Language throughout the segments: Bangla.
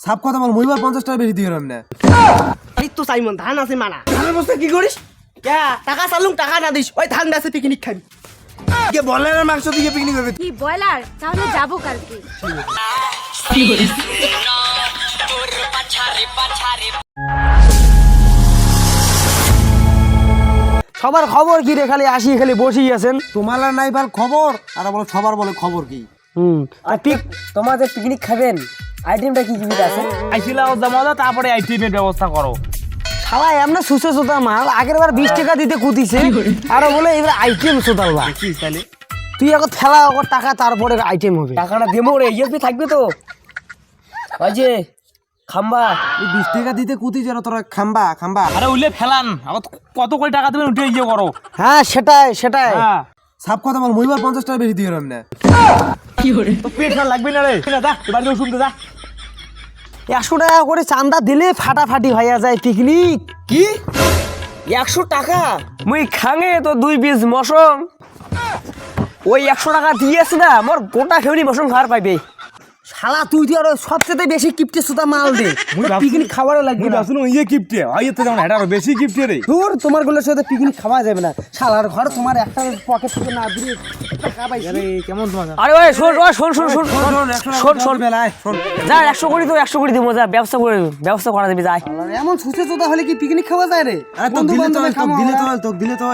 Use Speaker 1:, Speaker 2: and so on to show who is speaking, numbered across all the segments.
Speaker 1: সাপ কথা বল মহিবার পঞ্চাশ টাকা বেশি দিয়ে না।
Speaker 2: এই তো চাইমন ধান আছে মানা
Speaker 1: ধানের বস্তা কি করিস?
Speaker 2: কে? টাকা চালুম টাকা না দিস। ওই ধান বেসে পিকনিক খাবি।
Speaker 1: কে বলের মাংস দিয়ে পিকনিক করবি
Speaker 3: কি ব্রয়লার? তাহলে যাব কালকে।
Speaker 4: সবার খবর কি রে? খালি আসি খালি বসেই আছেন।
Speaker 1: তোমার আর নাই ভালো খবর? আর বলো সবার বলে খবর কি?
Speaker 4: হুম। আর পিক তোমাদের পিকনিক খাবেন আইটেমটা কি কি আছে?
Speaker 5: আইছিলাও জমা তারপরে আইটিএমের ব্যবস্থা করো।
Speaker 4: শালা এমন সুসে সোতা মাল আগের বার বিশ টাকা দিতে কুতিছে আর বলে এবার আইটেম সোতাল বা তুই এখন খেলা ওর টাকা তারপরে আইটেম হবে। টাকাটা দেবো রে ইএসপি থাকবে তো। যে খাম্বা।
Speaker 1: এই বিশ টাকা দিতে কুতি যেন তোরা খাম্বা খাম্বা।
Speaker 5: আরে উঠলে ফেলান আবার কত কোটি টাকা দেবেন উঠে ইয়ে করো।
Speaker 4: হ্যাঁ সেটাই সেটাই।
Speaker 5: হ্যাঁ।
Speaker 1: সাপ কথা বল মহিবার পঞ্চাশ টাকা বেশি দিয়ে না।
Speaker 5: তো লাগবে না রে। না যা শুনতে যা।
Speaker 4: একশো টাকা করে চান্দা দিলে ফাটাফাটি হইয়া যায় পিকনিক কি? একশো টাকা? মুই খাঙে তো দুই পিস মশন ওই একশো টাকা দিয়েছে না মোর গোটা ফেমনি মশম খাওয়ার পাইবে। শালা তুই তো আরও সবচেয়ে বেশি কিপটে সুতা মাল দে পিকনিক খাওয়ারও লাগবে না।
Speaker 5: শুনো ইয়ে গিফটে হয় তো যেমন এটা আরও বেশি গিফটে রে।
Speaker 4: দূর তোমারগুলোর সাথে পিকনিক খাওয়া যাবে না। শালার ঘর তোমার একটা পকেট থেকে না দিয়ে টাকা পাইছি।
Speaker 1: কেমন তোমার
Speaker 4: আরে ওই শোন শোন শোন শোন শোন শোন
Speaker 1: বেলায় শোন।
Speaker 4: যা একশো কোটি তো একশো কোটি দিব যা ব্যবসা করে ব্যবস্থা করা যাবে যাই এমন সুচে চোদা হলে কি পিকনিক খাওয়া যায় রে?
Speaker 1: আরে তোক দিলে তো দিলে তো দিলে তো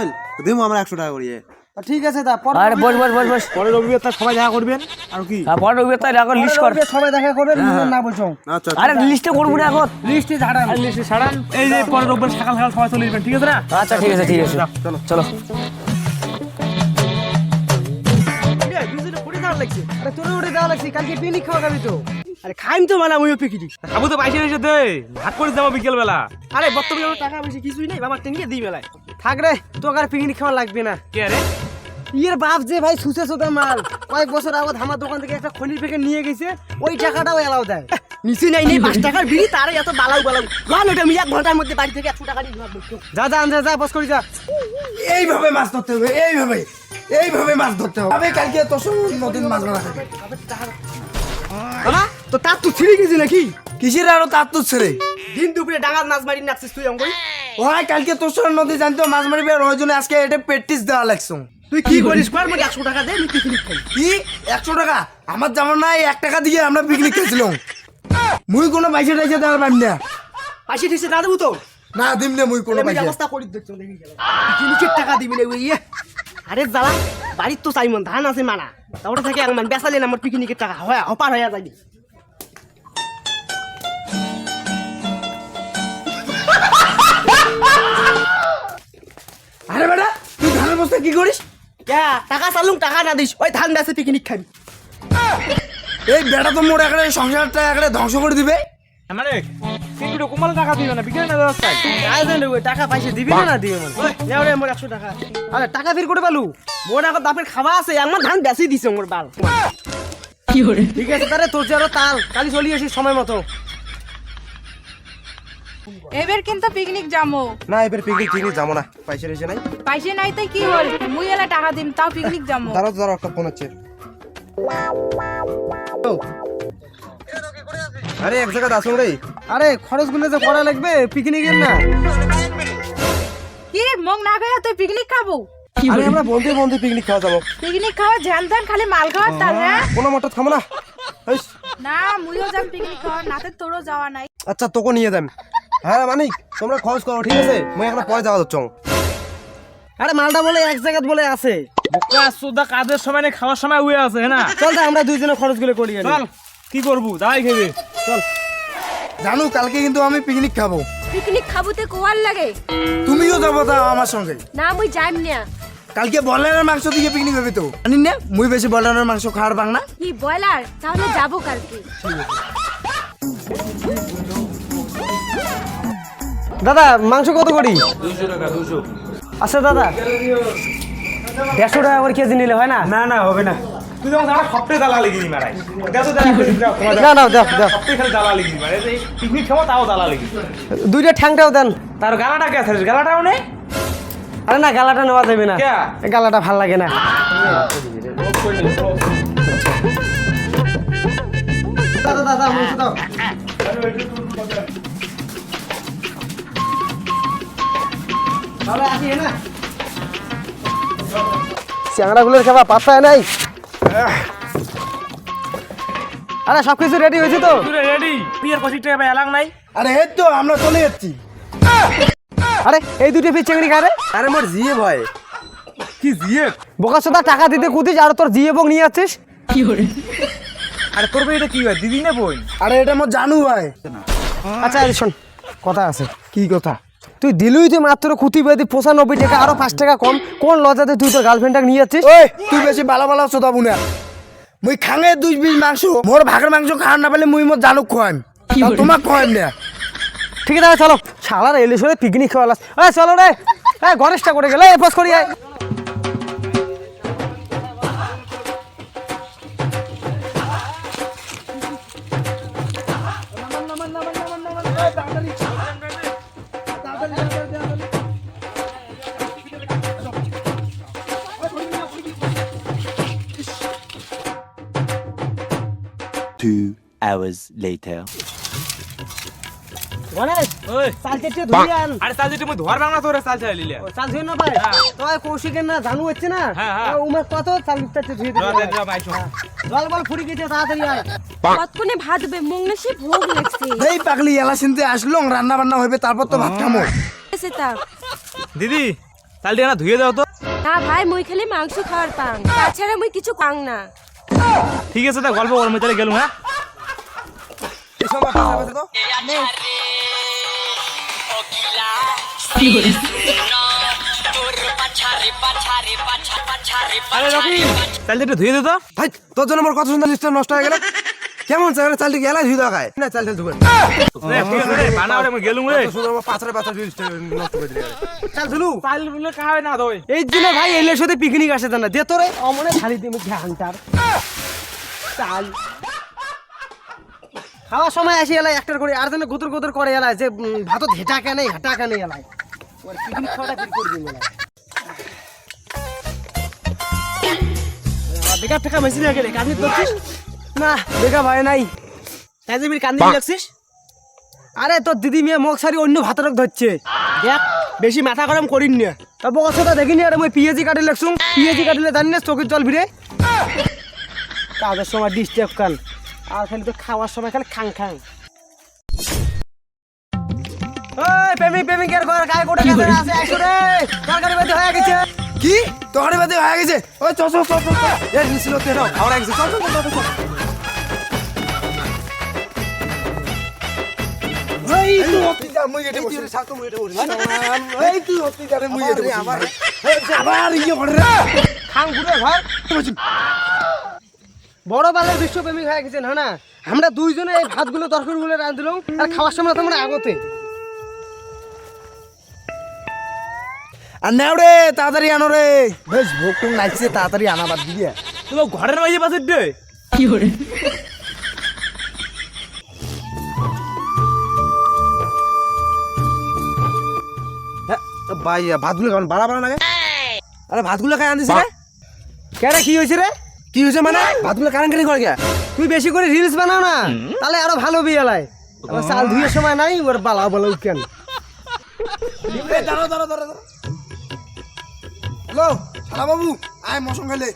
Speaker 1: দেবো আমরা একশো টাকা করিয়ে।
Speaker 4: ঠিক আছে দা আরে বস বস বস বস।
Speaker 5: পরে রবিবার তার সবাই দেখা করবেন? আর কি?
Speaker 4: হ্যাঁ পরে রবিবার তাই এখন লিস্ট কর। সবাই দেখা করবে না বলছো।
Speaker 1: আচ্ছা
Speaker 4: আরে লিস্টে করব না এখন। লিস্টে ঝাড়ান
Speaker 5: লিস্টে ছাড়ান। এই যে পরে রবিবার সকাল সকাল সবাই চলে যাবেন ঠিক আছে না?
Speaker 4: আচ্ছা ঠিক আছে ঠিক আছে। চলো। চলো।
Speaker 2: লাগছে।
Speaker 4: আরে তোর উঠে দেওয়া লাগছে কালকে পিকনিক খাওয়া যাবি তো।
Speaker 2: আরে খাইম তো মানা ওইও পিকনিক।
Speaker 5: খাব তো পয়সা এসে দে। ভাগ করে যাব বিকেল বেলা
Speaker 2: আরে বর্তমানে টাকা বেশি কিছুই নেই বাবার টেঙ্গে দিই বেলায়।
Speaker 4: থাক রে তোকে আর পিকনিক খাওয়া লাগবে না।
Speaker 5: কে রে?
Speaker 4: ইয়ের বাপ যে ভাই সুসে সোদা মাল। কয়েক বছর আগত আমার দোকান থেকে একটা খনির প্যাকেট নিয়ে গেছে ওই টাকাটাও এলাও দেয়।
Speaker 2: নিচে নাই নেই পাঁচ টাকার বিড়ি তারে এত বালাউ বালাউ। গান ওটা আমি এক ঘণ্টার মধ্যে বাড়ি থেকে একশো টাকা দিয়ে
Speaker 4: যা যা যা যা বস করি যা।
Speaker 1: এইভাবে মাছ ধরতে হবে এইভাবে এইভাবে মাছ ধরতে হবে। আমি কালকে তোর সঙ্গে নদীর মাছ ধরা খাবে।
Speaker 2: তো তার তো ছিঁড়ে গেছি নাকি?
Speaker 1: কিসের আরও তার তো ছেড়ে?
Speaker 2: দিন দুপুরে ডাঙার নাচ মারি নাচছিস তুই অঙ্গই
Speaker 1: ওই কালকে তোর সঙ্গে নদী জানতো মাছ মারিবে আর ওই জন্য আজকে এটা প্র্যাকটিস দেওয়া লাগছো।
Speaker 2: তুই কি করিস? কর আমাকে একশো টাকা দে আমি পিকনিক খাই।
Speaker 1: কি? একশো টাকা? আমার যেমন নাই এক টাকা দিয়ে আমরা পিকনিক খেয়েছিলাম। মুই কোনো পয়সা টাইসা দেওয়ার পারি না।
Speaker 2: পাশে ঠিসে না দেবো তো?
Speaker 1: না দিম না মুই কোনো পয়সা।
Speaker 2: ব্যবস্থা করি দেখছ পিকনিকের টাকা দিবি না ইয়ে। আরে জ্বালা বাড়ির তো চাইমন ধান আছে মানা। তা ওটা থেকে একমান বেসালেন আমার পিকনিকের টাকা। হয় অপার হয়ে যাবি
Speaker 1: আরে বেটা তুই ধানের বস্তা কি করিস?
Speaker 2: কে টাকা চালুম টাকা না দিস। ওই ধান বেসে পিকনিক খাবি।
Speaker 1: এই বেটা তো মোর একটা সংসারটা একটা ধ্বংস করে দিবে।
Speaker 5: মানে কিন্তু কোমাল টাকা দিবে না বিকেল না
Speaker 4: জানি টাকা পয়সা দিবি না না দিবে মানে
Speaker 2: ওই রে মোর একশো টাকা।
Speaker 4: আরে টাকা ফির করে পালু?
Speaker 2: মোর আগত বাপের খাওয়া আছে আমার ধান বেশি দিছে মোর বাল।
Speaker 4: ঠিক আছে তারে তোর যে আরও তাল কালি চলি আসিস সময় মতো।
Speaker 3: এবার কিন্তু পিকনিক যাব
Speaker 1: না এবার পিকনিক টিকনিক যাব না। পয়সা রয়েছে নাই।
Speaker 3: পয়সা নাই তো কি হল? মুই এলা টাকা দিম তাও পিকনিক যাব
Speaker 1: দাঁড়াও দাঁড়াও একটা ফোন হচ্ছে আরে এক জায়গায় আসুন রে।
Speaker 4: আরে খরচগুলো যে করা লাগবে পিকনিকের না।
Speaker 3: কি মগ না খাইয়া তুই পিকনিক খাব?
Speaker 1: আরে আমরা বন্ধু বন্ধু পিকনিক খাওয়া যাব।
Speaker 3: পিকনিক খাওয়া ঝ্যান ধ্যান খালি মাল খাওয়ার তাল হ্যাঁ?
Speaker 1: কোনো মতো থামো না।
Speaker 3: না মুইও যাম পিকনিক খাওয়া নাতে তোরও যাওয়া নাই।
Speaker 1: আচ্ছা তোকে নিয়ে যাম। হ্যাঁ মানিক তোমরা খরচ করো ঠিক আছে? মই এখন পরে যাওয়া যাচ্ছ
Speaker 4: আরে মালটা বলে এক জায়গায় বলে আছে।
Speaker 5: বোকা সুদা কাজের সময় নেই খাওয়ার সময় উয়ে আছে হ্যাঁ না?
Speaker 4: চল তা আমরা দুইজনে খরচগুলো করি আনি।
Speaker 5: চল কি করব? যাই খেবে চল।
Speaker 1: জানো কালকে কিন্তু আমি পিকনিক খাব।
Speaker 3: পিকনিক খাবুতে কোয়ার লাগে।
Speaker 1: তুমিও যাব তা আমার সঙ্গে।
Speaker 3: না মুই যাইম না।
Speaker 1: কালকে বয়লারের মাংস দিয়ে পিকনিক হবে তো। জানি না মুই বেশি বয়লারের মাংস খাওয়ার বাং না।
Speaker 3: কি ব্রয়লার তাহলে যাব কালকে।
Speaker 4: দাদা মাংস কত করি? আচ্ছা দাদা দেড়শো টাকা করে কেজি নিলে হয় না?
Speaker 5: না না হবে না।
Speaker 4: দুইটা ঠ্যাংটাও দেন।
Speaker 5: তার গালাটা কে আছে? গালাটাও নেই
Speaker 4: আরে না গালাটা নেওয়া যাবে না। গালাটা ভালো লাগে না। দাদা দাদা চ্যাংড়াগুলোর খাবা পাত্তায় নাই। আরে সব কিছু রেডি হয়েছে তো?
Speaker 5: রেডি পিয়ার পঁচিশ টাকা এলাং নাই।
Speaker 1: আরে এই তো আমরা চলে যাচ্ছি।
Speaker 4: আরে এই দুটো ফির চেংড়ি খায় রে
Speaker 1: আরে মোর জিয়ে ভাই।
Speaker 5: কি জিয়ে?
Speaker 4: বোকা সোদা টাকা দিতে কুদিস আর তোর জিয়ে বক নিয়ে যাচ্ছিস?
Speaker 5: আরে তোর ভাই এটা কি হয় দিদি না বই
Speaker 1: আরে এটা মোর জানু ভাই।
Speaker 4: আচ্ছা শোন কথা আছে।
Speaker 1: কি কথা?
Speaker 4: তুই দিলুই তুই মাত্র কুতি বেদি পঁচানব্বই টাকা আরও পাঁচ টাকা কম কোন লজাতে তুই তোর গার্লফ্রেন্ডটাকে নিয়ে যাচ্ছিস?
Speaker 1: ওই তুই বেশি ভালো ভালো চোদাবু না। মুই খাঙে দুই পিস মাংস মোর ভাগের মাংস খাওয়ার না পেলে মুই মোর জানু খোয়াম তোমাক খোয়াম না।
Speaker 4: ঠিক আছে চলো। শালার এলিশ হলে পিকনিক খাওয়ালাস এ চলো রে। এ গণেশটা করে গেলে? এ করি
Speaker 6: Two hours later.
Speaker 4: গণেশ
Speaker 5: ওই
Speaker 4: চাল চেটে ধুই আন।
Speaker 5: আরে চাল যেটা মুই ধর বাংলা তোরে চাল চাল লিলে
Speaker 4: চাল ধুই না পাই তোর কৌশিকের না জানু হচ্ছে না। কত? চাল চেটে ধুই
Speaker 5: দে। ভাই
Speaker 4: জল বল ফুরি গেছে তাড়াতাড়ি আয়।
Speaker 7: কতক্ষণে ভাত হবে মুখ না ভোগ লাগছে।
Speaker 1: এই পাগলি এলা আসলো রান্না বান্না হবে তারপর তো ভাত খামো
Speaker 7: এসে তা
Speaker 5: দিদি চাল দিয়ে না ধুয়ে দাও তো।
Speaker 7: না ভাই মুই খালি মাংস খাওয়ার পাং। তাছাড়া মুই কিছু পাং না।
Speaker 5: ঠিক আছে তা গল্প করব মুই তাহলে গেলুম হ্যাঁ? আরে রকি চাল যেটা ধুয়ে দে তো।
Speaker 1: ভাই তোর জন্য আমার কত সুন্দর লিস্ট নষ্ট হয়ে গেল। কেমন চাল চালটি গেলা ধুই দেওয়া খায় না। চাল চাল ধুবেন নষ্ট করে দিলে।
Speaker 4: ধুলু
Speaker 5: বলে কাহাবে না দই
Speaker 4: এই জন্য ভাই এলের সাথে পিকনিক আসে না দে তোরে। অমনে খালি দিমু ঘান্টার চাল। খাওয়ার সময় আসি এলাই একটার করে আর যেন গুতর গুতর করে এলাই যে ভাতত হেটা কেন হেটা কেন এলাই ওর পিকনিক খাওয়াটা কি করবি এলাই বেকার টাকা মেশিন গেলে কান্দি করছিস না বেকা ভাই নাই। তাই কান্দি লাগছিস? আরে তোর দিদি মেয়ে মুখ সারি অন্য ভাতরক ধরছে। দেখ বেশি মাথা গরম করিন না। তা বছরটা দেখিনি আরে মই পিএজি কাটে লাগছুম পিএজি কাটলে জানি না চোখের জল ভিড়ে। কাজের সময় ডিস্টার্ব কান। আর খালি তো খাওয়ার সময় খালি খাং খাং। ওই প্রেমিক প্রেমিকের ঘর গায়ে কোটে কাছে আছে? আইসো রে তরকারি হয়ে গেছে?
Speaker 1: কি? তোরে বাদে হয়ে গেছে। ওই চল চল চল চল এ নিছিল তে নাও খাওয়া গেছে চল চল চল চল, চল। এই তুই অতি যা মুই এটা বসে। সাত মুই এটা বসে। এই তুই অতি যা মুই এটা বসে। আবার। আবার ইয়ে করে রে।
Speaker 4: খাং ঘুরে ঘর। বড় বালের বিশ্বপ্রেমিক হয়ে গেছেন হ্যাঁ না আমরা দুইজনে এই ভাতগুলো তরকারিগুলো রাঁধলাম আর খাওয়ার সময় তোমরা আগতে।
Speaker 1: আর নাও রে তাড়াতাড়ি আনো রে। বেশ ভোগ টোক নাচছে তাড়াতাড়ি আনা বাদ দিয়ে।
Speaker 5: তোমার ঘরের মাঝে পাশে দে
Speaker 1: ভাই ভাতগুলো কেমন? বাড়া বাড়া লাগে? আরে ভাতগুলো খাই আনদিস রে?
Speaker 4: কেন কি হয়েছে রে?
Speaker 1: কি হয়েছে মানে? ভাতগুলো কারেন্ট কারেন্ট করে গিয়া
Speaker 4: তুই বেশি করে রিলস বানাও না। তাহলে আরও ভালো বিয়েলায়। চাল ধুয়ে সময় নাই ওর বালা বলা কেন
Speaker 1: দাঁড়ো দাঁড়ো দাঁড়ো হ্যালো শালা বাবু আয় খাইলে।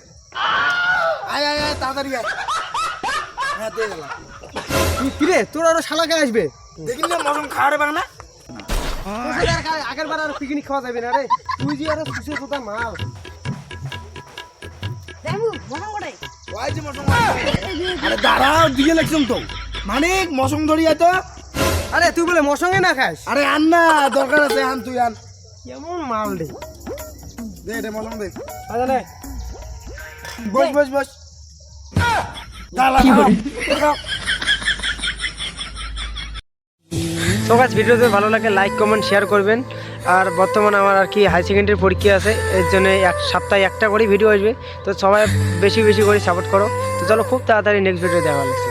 Speaker 1: আয় আয় আয় তাড়াতাড়ি আয়। হ্যাঁ দিয়ে গেলাম।
Speaker 4: কিরে তোর আরও শালাকে আসবে।
Speaker 1: না খাওয়ারে পারে না?
Speaker 4: আর আগের বার আর পিকনিক খাওয়া যাবে না রে। তুই যে আরও সুসে সুতা মাল।
Speaker 1: ওই যে মশম আরে দাঁড়াও দিয়ে লাগছিলাম তো। মানিক মশম ধরি আয় তো।
Speaker 4: আরে তুই বলে মশঙ্গে না খাস।
Speaker 1: আরে আন না দরকার আছে আন তুই আন।
Speaker 4: কেমন মাল রে।
Speaker 1: দে এটা মশম দে।
Speaker 4: নে
Speaker 1: বস বস বস। দাঁড়া দাঁড়া।
Speaker 4: তো গাছ ভিডিওতে ভালো লাগে লাইক কমেন্ট শেয়ার করবেন। আর বর্তমানে আমার আর কি হাই সেকেন্ডারি পরীক্ষা আছে এর জন্য এক সপ্তাহে একটা করে ভিডিও আসবে। তো সবাই বেশি বেশি করে সাপোর্ট করো। তো চলো খুব তাড়াতাড়ি নেক্সট ভিডিও দেখা হচ্ছে